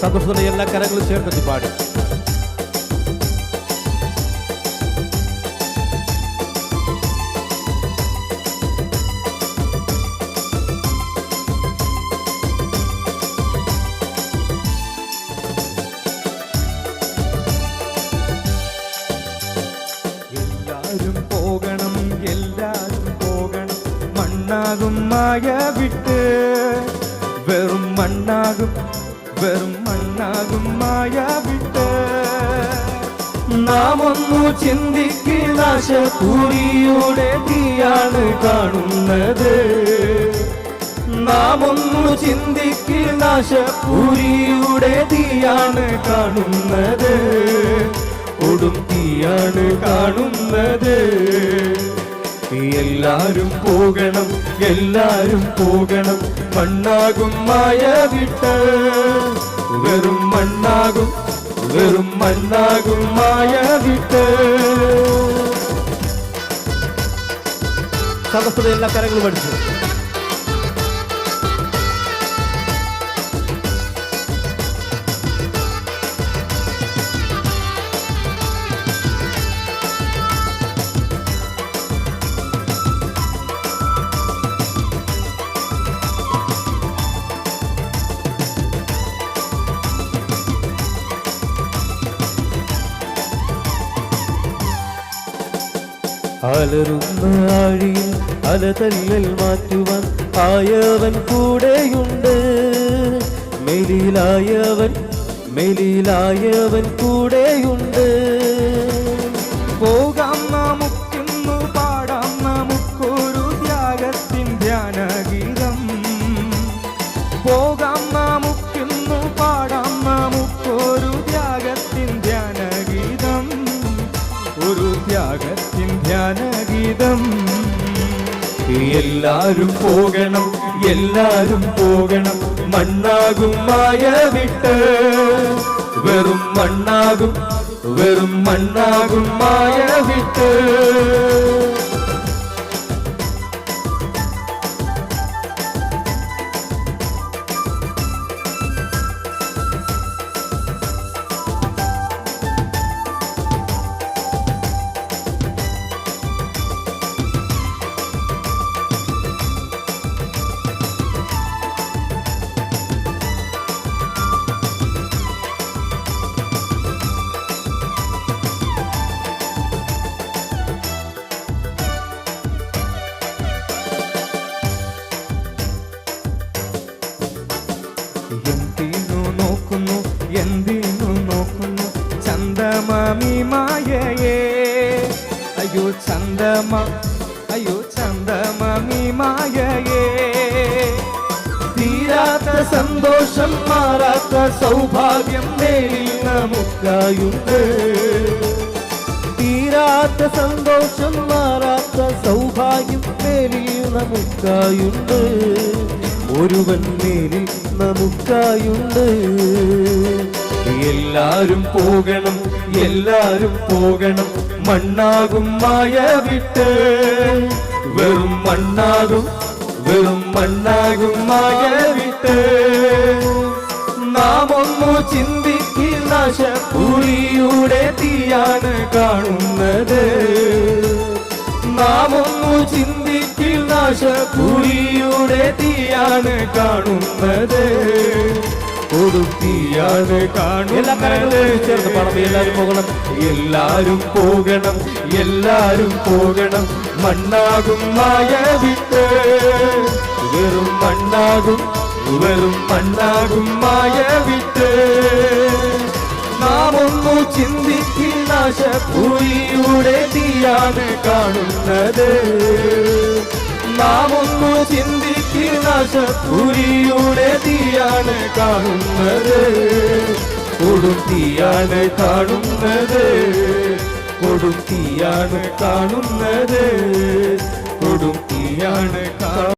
സന്തോഷത്തോടെ എല്ലാ കരങ്ങളും ചേർത്ത് പാടി. മായ വിട്ട് വെറും മണ്ണാകും വെറും മണ്ണാകും മായ വിട്ട്. നാം ഒന്നു ചിന്തിക്കാശ കൂലിയുടെ തീയാണ് കാണുന്നത്. നാം ഒന്നു ചിന്തിക്കാശ കൂലിയുടെ തീയാണ് കാണുന്നത്. ഒടും തീയാണ് കാണുന്നത്. എല്ലാരും പോകണം എല്ലാരും പോകണം. മണ്ണാകും മായ വിട്ട് വെറും മണ്ണാകും വെറും മണ്ണാകും മായ വിട്ട് സന്തോഷത്തോടെ എല്ലാ കരങ്ങളും പഠിച്ചു അലറുന്ന ആഴിയിൽ അലതല്ലൽ മാറ്റുവാൻ ആയവൻ കൂടെയുണ്ട്. മെലിയിലായവൻ മെലിയിലായവൻ കൂടെയുണ്ട്. പോകാം നമുക്കിന്നു ധ്യാനഗീതം എല്ലാരും പോകണം എല്ലാരും പോകണം. മണ്ണാകും മായ വിട്ട്. വെറും മണ്ണാകും വെറും മണ്ണാകും മായ വിട്ട്. മായയേ. അയ്യോ ചന്ദമ അയ്യോ ചന്ദമാമി മായയേ. തീരാത്ത സന്തോഷം മാറാത്ത സൗഭാഗ്യം മേലിൽ നമുക്കായുണ്ട്. തീരാത്ത സന്തോഷം മാറാത്ത സൗഭാഗ്യം മേലിൽ നമുക്കായുണ്ട്. ഒരുവൻ മേലിൽ നമുക്കായുണ്ട്. എല്ലാരും പോകണം എല്ലാരും പോകണം. മണ്ണാകും മായ വിട്ട്. വെറും മണ്ണാകും വെറും മണ്ണാകും മായ വിട്ട്. നാം ഒന്നു നാശ പുലിയുടെ തീയാണ് കാണുന്നത്. നാം ഒന്നു നാശ പുലിയുടെ തീയാണ് കാണുന്നത്. കൊടുത്തിയാണ് എല്ലാ കരങ്ങളും ചേർന്ന് പണം എല്ലാവരും പോകണം. എല്ലാരും പോകണം. എല്ലാരും പോകണം. മണ്ണാകും മായ വിട്ട് വെറും മണ്ണാകും വെറും മണ്ണാകും മായ വിട്ട്. നാം ഒന്നു ചിന്തിക്കാശ പുലിയുടെ തീയാണ് കാണുന്നത്. നാം ഒന്നു ചിന്തിക്കാശ പുലിയുടെ തീയാണ് കാണുന്നത്. കൊടുത്തിയാണ് കാണുന്നത്. കൊടുത്തിയാണ് കാണുന്നത്. കൊടുത്തിയാണ് കാണുന്നത്.